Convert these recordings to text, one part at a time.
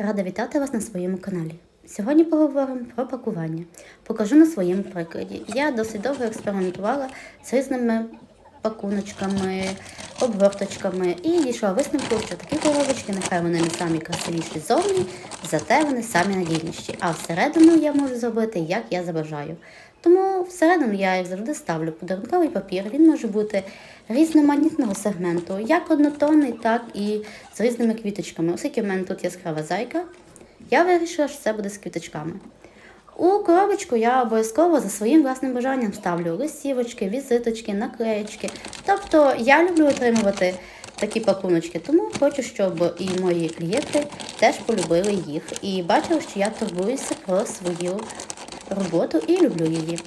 Рада вітати вас на своєму каналі. Сьогодні поговоримо про пакування. Покажу на своєму прикладі. Я досить довго експериментувала з різними пакуночками, обгорточками і дійшла висновку, що такі коробочки, нехай вони не самі красивіші зовні, зате вони самі надійніші. А всередину я можу зробити, як я забажаю. Тому всередину я, як завжди, ставлю подарунковий папір. Він може бути різноманітного сегменту, як однотонний, так і з різними квіточками. Оскільки в мене тут яскрава зайка, я вирішила, що це буде з квіточками. У коробочку я обов'язково за своїм власним бажанням ставлю листівочки, візиточки, наклеєчки. Тобто я люблю отримувати такі пакуночки, тому хочу, щоб і мої клієнти теж полюбили їх і бачили, що я турбуюся про свою роботу і люблю її.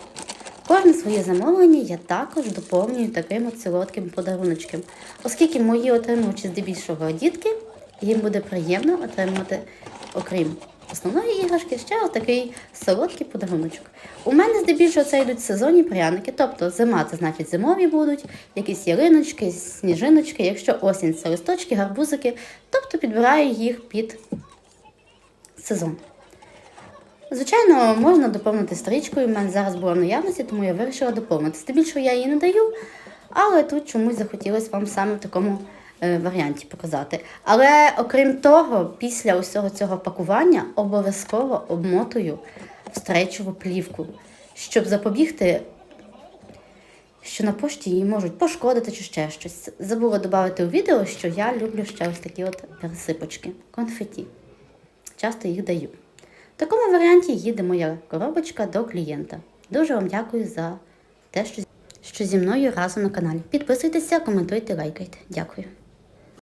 Кожне своє замовлення я також доповнюю таким от солодким подаруночком, оскільки мої отримувачі здебільшого дітки, їм буде приємно отримати, окрім основної іграшки, ще отакий солодкий подаруночок. У мене здебільшого це йдуть сезонні пряники, тобто зима це значить зимові будуть, якісь ялиночки, сніжиночки, якщо осінь це листочки, гарбузики, тобто підбираю їх під сезон. Звичайно, можна доповнити стрічкою. У мене зараз була в наявності, тому я вирішила доповнити. Здебільшого я її не даю, але тут чомусь захотілося вам саме в такому варіанті показати. Але окрім того, після усього цього пакування обов'язково обмотую в плівку, щоб запобігти. Що на пошті її можуть пошкодити чи ще щось. Забула додати у відео, що я люблю ще ось такі от пересипочки, конфеті. Часто їх даю. В такому варіанті їде моя коробочка до клієнта. Дуже вам дякую за те, що зі мною разом на каналі. Підписуйтеся, коментуйте, лайкайте. Дякую.